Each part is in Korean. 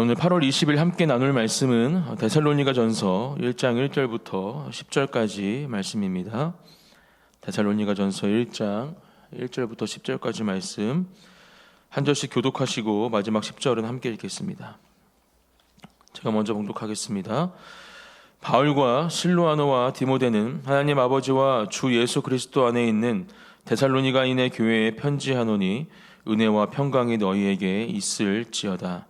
오늘 8월 20일 함께 나눌 말씀은 데살로니가 전서 1장 1절부터 10절까지 말씀입니다. 데살로니가 전서 1장 1절부터 10절까지 말씀 한 절씩 교독하시고 마지막 10절은 함께 읽겠습니다. 제가 먼저 봉독하겠습니다. 바울과 실로아노와 디모데는 하나님 아버지와 주 예수 그리스도 안에 있는 데살로니가인의 교회에 편지하노니 은혜와 평강이 너희에게 있을지어다.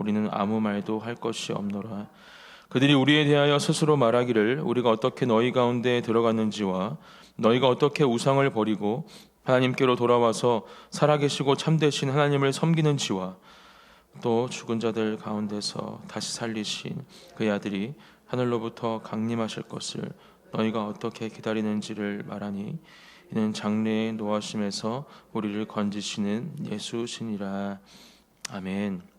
우리는 아무 말도 할 것이 없노라. 그들이 우리에 대하여 스스로 말하기를 우리가 어떻게 너희 가운데 들어갔는지와 너희가 어떻게 우상을 버리고 하나님께로 돌아와서 살아계시고 참되신 하나님을 섬기는지와 또 죽은 자들 가운데서 다시 살리신 그의 아들이 하늘로부터 강림하실 것을 너희가 어떻게 기다리는지를 말하니 이는 장래의 노하심에서 우리를 건지시는 예수시니라 아멘.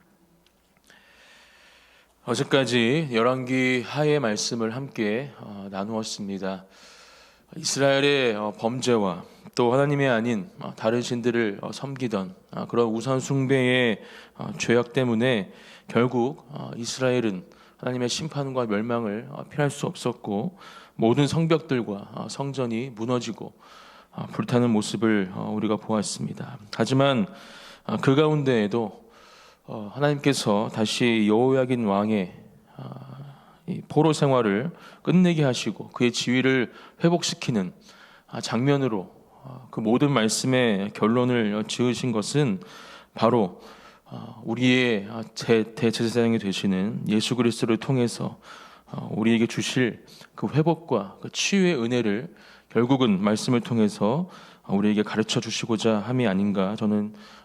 어제까지 열왕기 하의 말씀을 함께 어, 나누었습니다. 이스라엘의 어, 범죄와 또 하나님의 아닌 어, 다른 신들을 어, 섬기던 어, 그런 우상 숭배의 어, 죄악 때문에 결국 어, 이스라엘은 하나님의 심판과 멸망을 어, 피할 수 없었고 모든 성벽들과 어, 성전이 무너지고 어, 불타는 모습을 어, 우리가 보았습니다. 하지만 어, 그 가운데에도 어, 하나님께서 다시 여호야긴 왕의 아, 이 포로 생활을 끝내게 하시고 그의 지위를 회복시키는 아, 장면으로 어, 그 모든 말씀의 결론을 지으신 것은 바로 어, 우리의 아, 제- 대제사장이 되시는 예수 그리스도를 통해서 어, 우리에게 주실 그 회복과 그 치유의 은혜를 결국은 말씀을 통해서 어, 우리에게 가르쳐 주시고자 함이 아닌가 저는 어,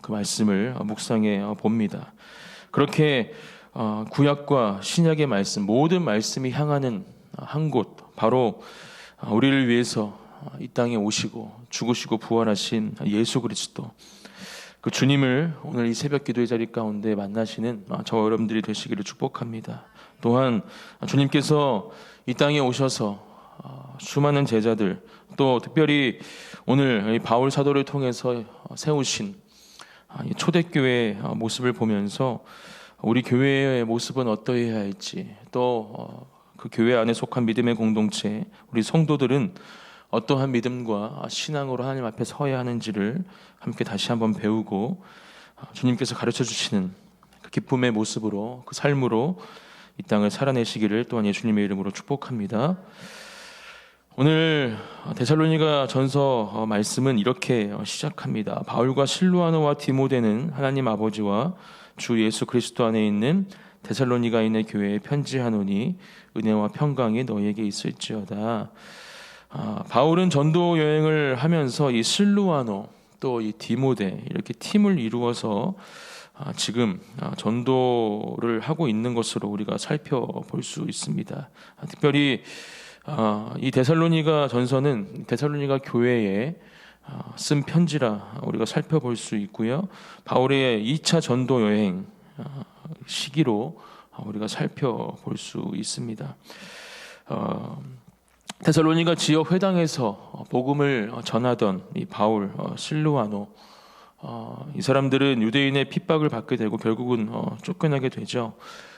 그 말씀을 묵상해 어, 봅니다. 그렇게 어, 구약과 신약의 말씀 모든 말씀이 향하는 어, 한곳 바로 어, 우리를 위해서 어, 이 땅에 오시고 죽으시고 부활하신 예수 그리스도 그 주님을 오늘 이 새벽 기도의 자리 가운데 만나시는 어, 저 여러분들이 되시기를 축복합니다. 또한 주님께서 이 땅에 오셔서 어, 수많은 제자들 또 특별히 오늘 이 바울 사도를 통해서 어, 세우신 초대교회의 어, 모습을 보면서 우리 교회의 모습은 어떠해야 할지 또 그 교회 안에 속한 믿음의 공동체 우리 성도들은 어떠한 믿음과 신앙으로 하나님 앞에 서야 하는지를 함께 다시 한번 배우고 아, 주님께서 가르쳐 주시는 그 기쁨의 모습으로 그 삶으로 이 땅을 살아내시기를 또한 예수님의 이름으로 축복합니다. 오늘 데살로니가 전서 어, 말씀은 이렇게 어, 시작합니다. 바울과 실루아노와 디모데는 하나님 아버지와 주 예수 그리스도 안에 있는 데살로니가인의 교회에 편지하노니 은혜와 평강이 너희에게 있을지어다. 아, 바울은 전도 여행을 하면서 이 실루아노 또 이 디모데 이렇게 팀을 이루어서 아, 지금 아, 전도를 하고 있는 것으로 우리가 살펴볼 수 있습니다. 아, 특별히 아, 이 데살로니가 전서는 데살로니가 교회에 아, 쓴 편지라 우리가 살펴볼 수 있고요. 바울의 2차 전도 여행 아, 시기로 우리가 살펴볼 수 있습니다. 어, 데살로니가 지역 회당에서 복음을 전하던 이 바울 어, 실루아노 어, 이 사람들은 유대인의 핍박을 받게 되고 결국은 어, 쫓겨나게 되죠.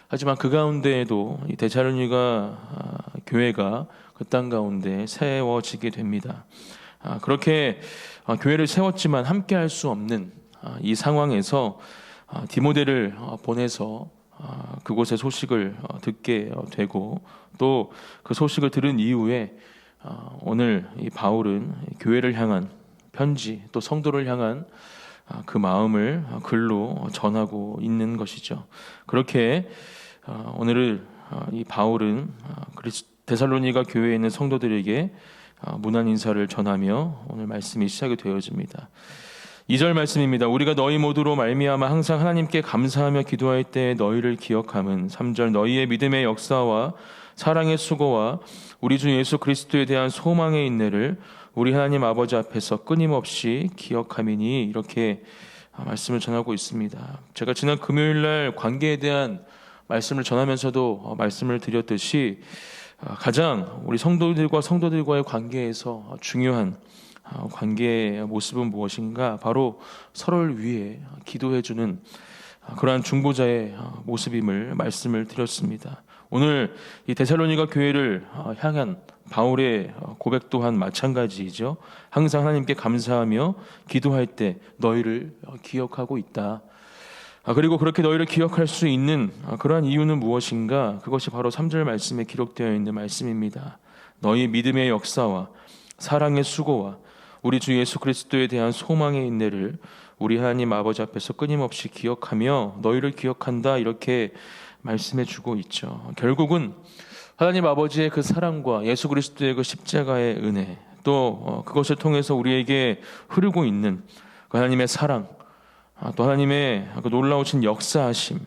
하지만 그 가운데에도 이 데살로니가 아, 교회가 그 땅 가운데 세워지게 됩니다. 아, 그렇게 아, 교회를 세웠지만 함께할 수 없는 아, 이 상황에서 아, 디모데를 어, 보내서 아, 그곳의 소식을 어, 듣게 어, 되고 또 그 소식을 들은 이후에 어, 오늘 이 바울은 교회를 향한 편지 또 성도를 향한 아, 그 마음을 글로 전하고 있는 것이죠. 그렇게 어, 오늘을 어, 이 바울은 어, 그리스- 데살로니가 교회에 있는 성도들에게 어, 문안 인사를 전하며 오늘 말씀이 시작이 되어집니다. 2절 말씀입니다. 우리가 너희 모두로 말미암아 항상 하나님께 감사하며 기도할 때 너희를 기억함은 3절 너희의 믿음의 역사와 사랑의 수고와 우리 주 예수 그리스도에 대한 소망의 인내를 우리 하나님 아버지 앞에서 끊임없이 기억함이니 이렇게 아, 말씀을 전하고 있습니다. 제가 지난 금요일 날 관계에 대한 말씀을 전하면서도 어, 말씀을 드렸듯이 아, 가장 우리 성도들과 성도들과의 관계에서 중요한 아, 관계의 모습은 무엇인가? 바로 서로를 위해 기도해주는 아, 그러한 중보자의 아, 모습임을 말씀을 드렸습니다. 오늘 이 데살로니가 교회를 아, 향한 바울의 어, 고백 또한 마찬가지이죠. 항상 하나님께 감사하며 기도할 때 너희를 어, 기억하고 있다. 아, 그리고 그렇게 너희를 기억할 수 있는 아, 그러한 이유는 무엇인가? 그것이 바로 3절 말씀에 기록되어 있는 말씀입니다. 너희 믿음의 역사와 사랑의 수고와 우리 주 예수 그리스도에 대한 소망의 인내를 우리 하나님 아버지 앞에서 끊임없이 기억하며 너희를 기억한다 이렇게 말씀해 주고 있죠. 결국은 하나님 아버지의 그 사랑과 예수 그리스도의 그 십자가의 은혜 또 어, 그것을 통해서 우리에게 흐르고 있는 그 하나님의 사랑 아, 또 하나님의 그 놀라우신 역사하심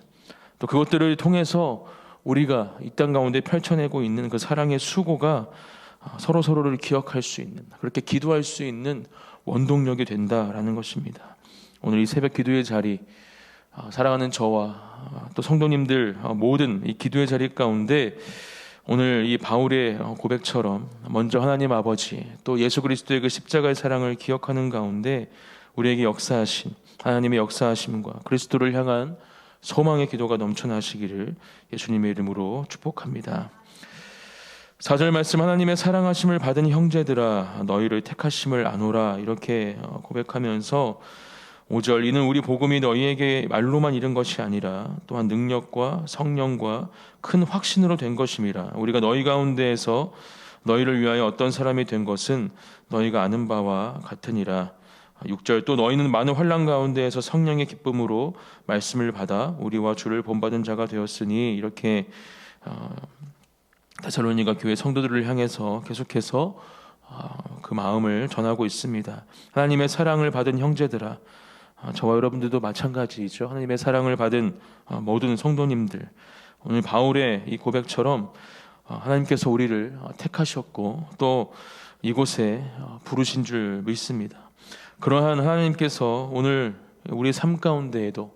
또 그것들을 통해서 우리가 이 땅 가운데 펼쳐내고 있는 그 사랑의 수고가 아, 서로 서로를 기억할 수 있는 그렇게 기도할 수 있는 원동력이 된다라는 것입니다. 오늘 이 새벽 기도의 자리 아, 사랑하는 저와 아, 또 성도님들 아, 모든 이 기도의 자리 가운데 오늘 이 바울의 어, 고백처럼 먼저 하나님 아버지 또 예수 그리스도의 그 십자가의 사랑을 기억하는 가운데 우리에게 역사하신 하나님의 역사하심과 그리스도를 향한 소망의 기도가 넘쳐나시기를 예수님의 이름으로 축복합니다. 4절 말씀 하나님의 사랑하심을 받은 형제들아 너희를 택하심을 아노라 이렇게 어, 고백하면서 5절 이는 우리 복음이 너희에게 말로만 이른 것이 아니라 또한 능력과 성령과 큰 확신으로 된 것임이라 우리가 너희 가운데에서 너희를 위하여 어떤 사람이 된 것은 너희가 아는 바와 같으니라 6절 또 너희는 많은 환란 가운데에서 성령의 기쁨으로 말씀을 받아 우리와 주를 본받은 자가 되었으니 이렇게 어, 데살로니가 교회 성도들을 향해서 계속해서 어, 그 마음을 전하고 있습니다. 하나님의 사랑을 받은 형제들아 아, 저와 여러분들도 마찬가지이죠. 하나님의 사랑을 받은 아, 모든 성도님들 오늘 바울의 이 고백처럼 아, 하나님께서 우리를 아, 택하셨고 또 이곳에 아, 부르신 줄 믿습니다. 그러한 하나님께서 오늘 우리 삶 가운데에도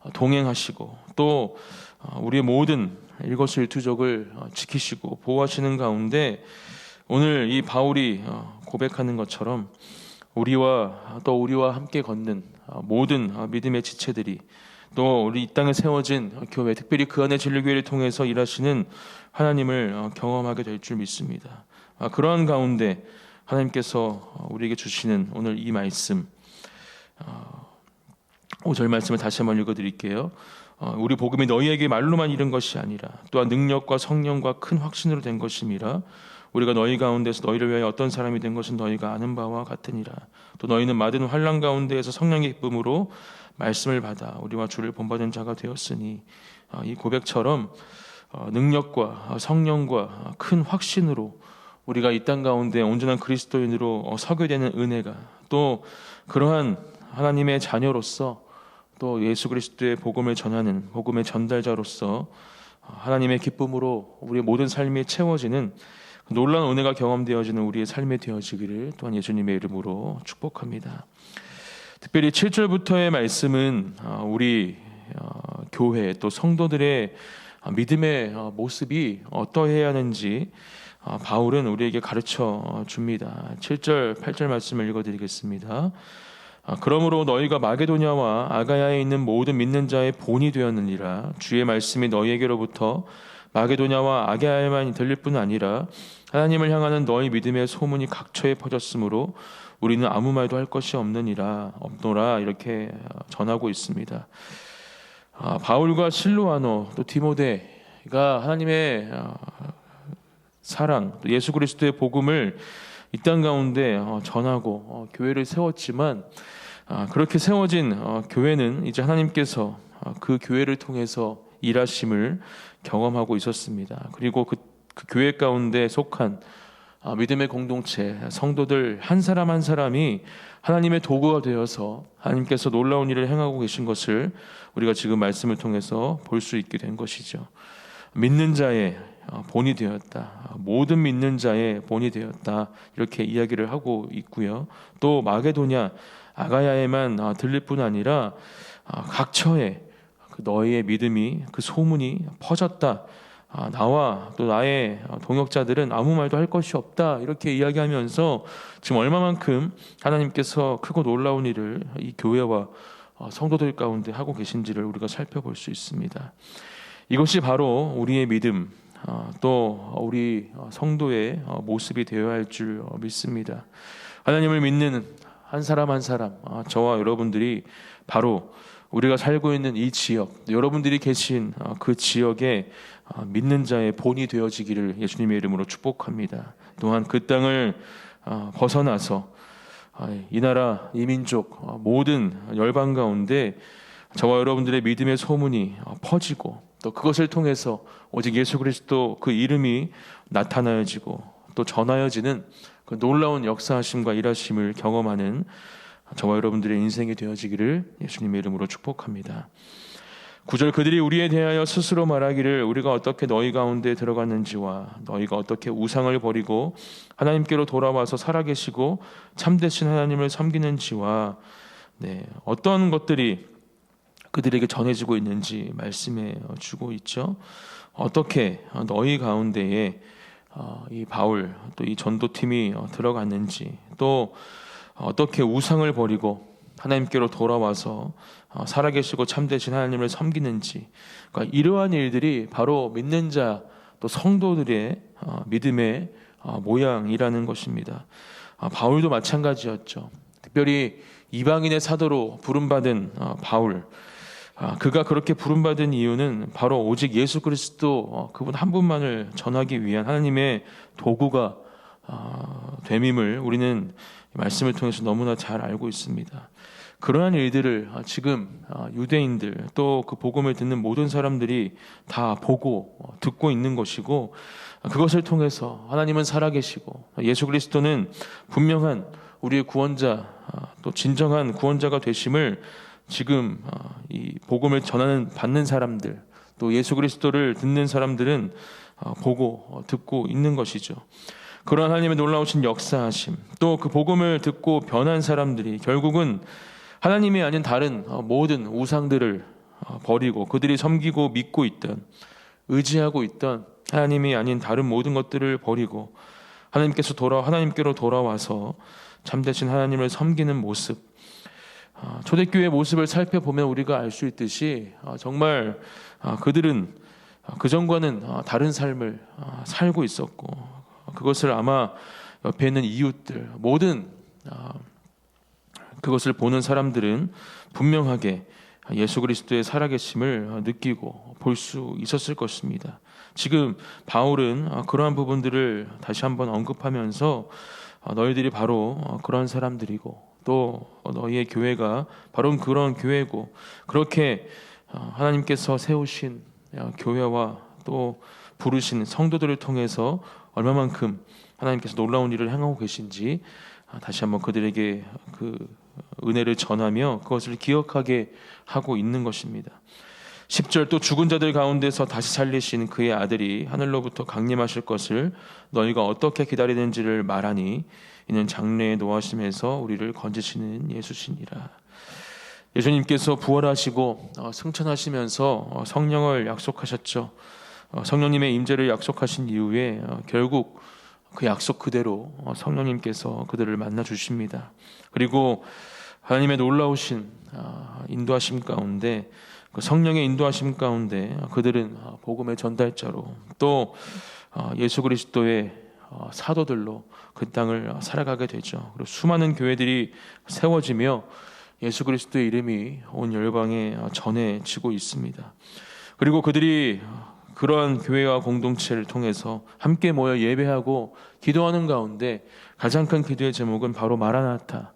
아, 동행하시고 또 아, 우리의 모든 일거수일투족을 아, 지키시고 보호하시는 가운데 오늘 이 바울이 어, 고백하는 것처럼 우리와 또 우리와 함께 걷는 어, 모든 어, 믿음의 지체들이 또 우리 이 땅에 세워진 교회, 특별히 그 안에 진리교회를 통해서 일하시는 하나님을 어, 경험하게 될 줄 믿습니다. 아, 그러한 가운데 하나님께서 어, 우리에게 주시는 오늘 이 말씀, 5절 말씀을 다시 한번 읽어드릴게요. 어, 우리 복음이 너희에게 말로만 이른 것이 아니라 또한 능력과 성령과 큰 확신으로 된 것임이라 우리가 너희 가운데서 너희를 위하여 어떤 사람이 된 것은 너희가 아는 바와 같으니라 또 너희는 많은 환란 가운데에서 성령의 기쁨으로 말씀을 받아 우리와 주를 본받은 자가 되었으니 아, 이 고백처럼 어, 능력과 어, 성령과 큰 확신으로 우리가 이 땅 가운데 온전한 그리스도인으로 어, 서게 되는 은혜가 또 그러한 하나님의 자녀로서 또 예수 그리스도의 복음을 전하는 복음의 전달자로서 어, 하나님의 기쁨으로 우리의 모든 삶이 채워지는 놀라운 은혜가 경험되어지는 우리의 삶이 되어지기를 또한 예수님의 이름으로 축복합니다. 특별히 7절부터의 말씀은 어, 우리 어, 교회 또 성도들의 어, 믿음의 어, 모습이 어떠해야 하는지 어, 바울은 우리에게 가르쳐 어, 줍니다. 7절, 8절 말씀을 읽어드리겠습니다. 아, 그러므로 너희가 마게도냐와 아가야에 있는 모든 믿는 자의 본이 되었느니라 주의 말씀이 너희에게로부터 마게도냐와 아가야에만 들릴 뿐 아니라 하나님을 향하는 너희 믿음의 소문이 각처에 퍼졌으므로 우리는 아무 말도 할 것이 없느니라 없노라 이렇게 전하고 있습니다. 아, 바울과 실로아노 또 디모데가 하나님의 아, 사랑 또 예수 그리스도의 복음을 이 땅 가운데 어, 전하고 어, 교회를 세웠지만 아, 그렇게 세워진 어, 교회는 이제 하나님께서 어, 그 교회를 통해서 일하심을 경험하고 있었습니다. 그리고 그, 그 교회 가운데 속한 아, 믿음의 공동체 성도들 한 사람 한 사람이 하나님의 도구가 되어서 하나님께서 놀라운 일을 행하고 계신 것을 우리가 지금 말씀을 통해서 볼 수 있게 된 것이죠. 믿는 자의 어, 본이 되었다. 모든 믿는 자의 본이 되었다. 이렇게 이야기를 하고 있고요. 또 마게도냐 아가야에만 아, 들릴 뿐 아니라 아, 각처에 그 너희의 믿음이 그 소문이 퍼졌다. 아, 나와 또 나의 동역자들은 아무 말도 할 것이 없다. 이렇게 이야기하면서 지금 얼마만큼 하나님께서 크고 놀라운 일을 이 교회와 어, 성도들 가운데 하고 계신지를 우리가 살펴볼 수 있습니다. 이것이 바로 우리의 믿음, 어, 또 우리 성도의 어, 모습이 되어야 할 줄 믿습니다. 하나님을 믿는 한 사람 한 사람, 어, 저와 여러분들이 바로 우리가 살고 있는 이 지역, 여러분들이 계신 어, 그 지역에 어, 믿는 자의 본이 되어지기를 예수님의 이름으로 축복합니다. 또한 그 땅을 어, 벗어나서 어, 이 나라, 이 민족 어, 모든 열방 가운데 저와 여러분들의 믿음의 소문이 어, 퍼지고 또 그것을 통해서 오직 예수 그리스도 그 이름이 나타나여지고 또 전하여지는 그 놀라운 역사하심과 일하심을 경험하는 저와 여러분들의 인생이 되어지기를 예수님의 이름으로 축복합니다. 구절 그들이 우리에 대하여 스스로 말하기를 우리가 어떻게 너희 가운데 들어갔는지와 너희가 어떻게 우상을 버리고 하나님께로 돌아와서 살아계시고 참되신 하나님을 섬기는지와 네, 어떤 것들이 그들에게 전해지고 있는지 말씀해 주고 있죠. 어떻게 너희 가운데에 어, 이 바울 또 이 전도팀이 어, 들어갔는지 또 어떻게 우상을 버리고 하나님께로 돌아와서 어, 살아계시고 참되신 하나님을 섬기는지 그러니까 이러한 일들이 바로 믿는 자 또 성도들의 믿음의 모양이라는 것입니다. 아, 바울도 마찬가지였죠. 특별히 이방인의 사도로 부름받은 바울 아, 그가 그렇게 부름받은 이유는 바로 오직 예수 그리스도 그분 한 분만을 전하기 위한 하나님의 도구가 됨임을 우리는 말씀을 통해서 너무나 잘 알고 있습니다. 그러한 일들을 지금 유대인들 또 그 복음을 듣는 모든 사람들이 다 보고 어, 듣고 있는 것이고 그것을 통해서 하나님은 살아계시고 예수 그리스도는 분명한 우리의 구원자 또 진정한 구원자가 되심을 지금 이 복음을 전하는 받는 사람들 또 예수 그리스도를 듣는 사람들은 어, 보고 어, 듣고 있는 것이죠. 그러한 하나님의 놀라우신 역사하심 또 그 복음을 듣고 변한 사람들이 결국은 하나님이 아닌 다른 어, 모든 우상들을 버리고 그들이 섬기고 믿고 있던 의지하고 있던 하나님이 아닌 다른 모든 것들을 버리고 하나님께서 돌아 하나님께로 돌아와서 참되신 하나님을 섬기는 모습 초대교회 모습을 살펴보면 우리가 알 수 있듯이 정말 그들은 그 전과는 다른 삶을 살고 있었고 그것을 아마 옆에 있는 이웃들 모든 그것을 보는 사람들은 분명하게 예수 그리스도의 살아계심을 느끼고 볼 수 있었을 것입니다. 지금 바울은 그러한 부분들을 다시 한번 언급하면서 너희들이 바로 그런 사람들이고 또 너희의 교회가 바로 그런 교회고 그렇게 하나님께서 세우신 교회와 또 부르신 성도들을 통해서 얼마만큼 하나님께서 놀라운 일을 행하고 계신지 다시 한번 그들에게 그 은혜를 전하며 그것을 기억하게 하고 있는 것입니다. 10절 또 죽은 자들 가운데서 다시 살리신 그의 아들이 하늘로부터 강림하실 것을 너희가 어떻게 기다리는지를 말하니 이는 장래에 노하심에서 우리를 건지시는 예수시니라. 예수님께서 부활하시고 어, 승천하시면서 어, 성령을 약속하셨죠. 어, 성령님의 임재를 약속하신 이후에 결국 그 약속 그대로 성령님께서 그들을 만나 주십니다. 그리고 하나님의 놀라우신 인도하심 가운데 그 성령의 인도하심 가운데 그들은 복음의 전달자로 또 예수 그리스도의 사도들로 그 땅을 살아가게 되죠. 그리고 수많은 교회들이 세워지며 예수 그리스도의 이름이 온 열방에 전해지고 있습니다. 그리고 그들이 그러한 교회와 공동체를 통해서 함께 모여 예배하고 기도하는 가운데 가장 큰 기도의 제목은 바로 마라나타 아,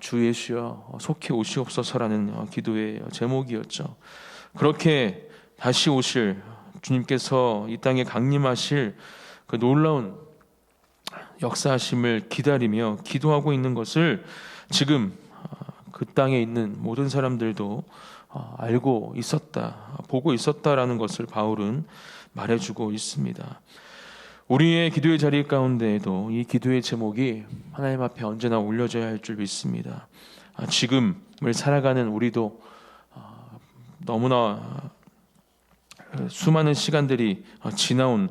주 예수여 속히 오시옵소서라는 어, 기도의 제목이었죠. 그렇게 다시 오실 주님께서 이 땅에 강림하실 그 놀라운 역사하심을 기다리며 기도하고 있는 것을 지금 어, 그 땅에 있는 모든 사람들도 어, 알고 있었다, 보고 있었다라는 것을 바울은 말해주고 있습니다. 우리의 기도의 자리 가운데에도 이 기도의 제목이 하나님 앞에 언제나 올려져야 할 줄 믿습니다. 아, 지금을 살아가는 우리도 어, 너무나 수많은 시간들이 어, 지나온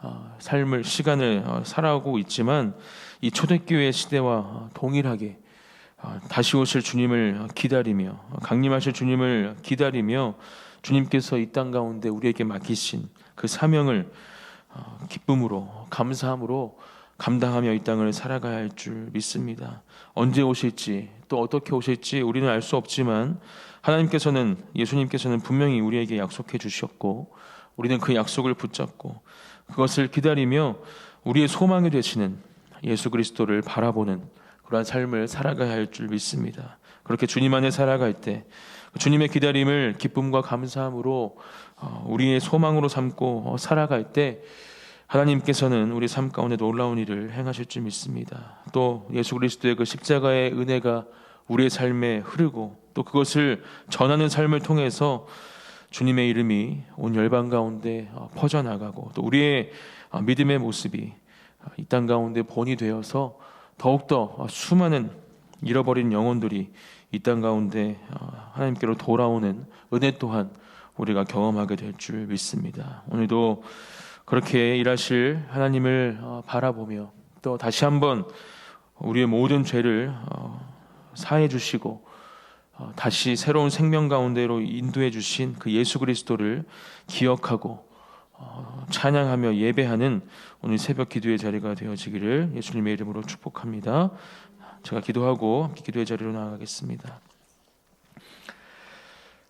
어, 삶을 시간을 살아오고 있지만 이 초대교회 시대와 동일하게 다시 오실 주님을 기다리며 강림하실 주님을 기다리며 주님께서 이 땅 가운데 우리에게 맡기신 그 사명을 어, 기쁨으로 감사함으로 감당하며 이 땅을 살아가야 할 줄 믿습니다. 언제 오실지 또 어떻게 오실지 우리는 알 수 없지만 하나님께서는 예수님께서는 분명히 우리에게 약속해 주셨고 우리는 그 약속을 붙잡고 그것을 기다리며 우리의 소망이 되시는 예수 그리스도를 바라보는 그러한 삶을 살아가야 할 줄 믿습니다. 그렇게 주님 안에 살아갈 때 주님의 기다림을 기쁨과 감사함으로 어, 우리의 소망으로 삼고 어, 살아갈 때 하나님께서는 우리 삶 가운데 놀라운 일을 행하실 줄 믿습니다. 또 예수 그리스도의 그 십자가의 은혜가 우리의 삶에 흐르고 또 그것을 전하는 삶을 통해서 주님의 이름이 온 열방 가운데 어, 퍼져나가고 또 우리의 믿음의 모습이 이 땅 가운데 본이 되어서 더욱더 수많은 잃어버린 영혼들이 이 땅 가운데 하나님께로 돌아오는 은혜 또한 우리가 경험하게 될 줄 믿습니다. 오늘도 그렇게 일하실 하나님을 어, 바라보며 또 다시 한번 우리의 모든 죄를 어, 사해 주시고 어, 다시 새로운 생명 가운데로 인도해 주신 그 예수 그리스도를 기억하고 찬양하며 예배하는 오늘 새벽 기도의 자리가 되어지기를 예수님의 이름으로 축복합니다. 제가 기도하고 기도의 자리로 나아가겠습니다.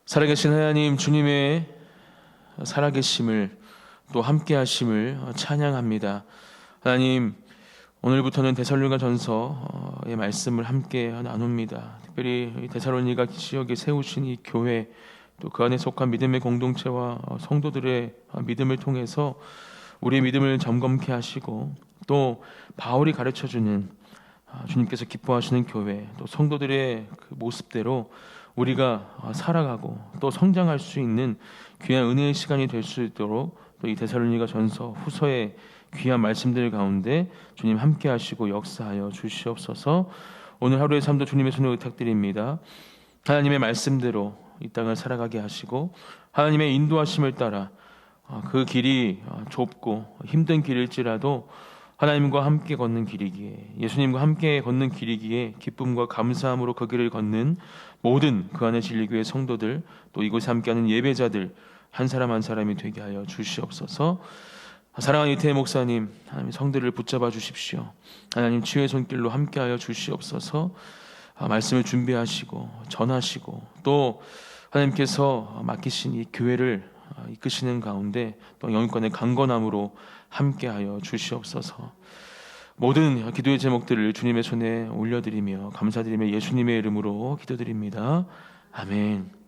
살아계신 하나님 주님의 살아계심을 또 함께 하심을 찬양합니다. 하나님 오늘부터는 데살로니가 전서의 말씀을 함께 나눕니다. 특별히 데살로니가 지역에 세우신 이 교회 또 그 안에 속한 믿음의 공동체와 성도들의 믿음을 통해서 우리의 믿음을 점검케 하시고 또 바울이 가르쳐 주는 주님께서 기뻐하시는 교회 또 성도들의 그 모습대로 우리가 살아가고 또 성장할 수 있는 귀한 은혜의 시간이 될 수 있도록 또 이 데살로니가 전서 후서의 귀한 말씀들 가운데 주님 함께 하시고 역사하여 주시옵소서. 오늘 하루의 삶도 주님의 손에 의탁드립니다. 하나님의 말씀대로 이 땅을 살아가게 하시고 하나님의 인도하심을 따라 어, 그 길이 어, 좁고 힘든 길일지라도 하나님과 함께 걷는 길이기에 예수님과 함께 걷는 길이기에 기쁨과 감사함으로 그 길을 걷는 모든 그 안에 진리교회 성도들 또 이곳에 함께하는 예배자들 한 사람 한 사람이 되게 하여 주시옵소서. 사랑하는 이태 목사님, 하나님 성들을 붙잡아 주십시오. 하나님 치유의 손길로 함께하여 주시옵소서. 아, 말씀을 준비하시고 전하시고 또 하나님께서 맡기신 이 교회를 아, 이끄시는 가운데 또 영권의 강건함으로 함께하여 주시옵소서. 모든 기도의 제목들을 주님의 손에 올려드리며 감사드리며 예수님의 이름으로 기도드립니다. 아멘.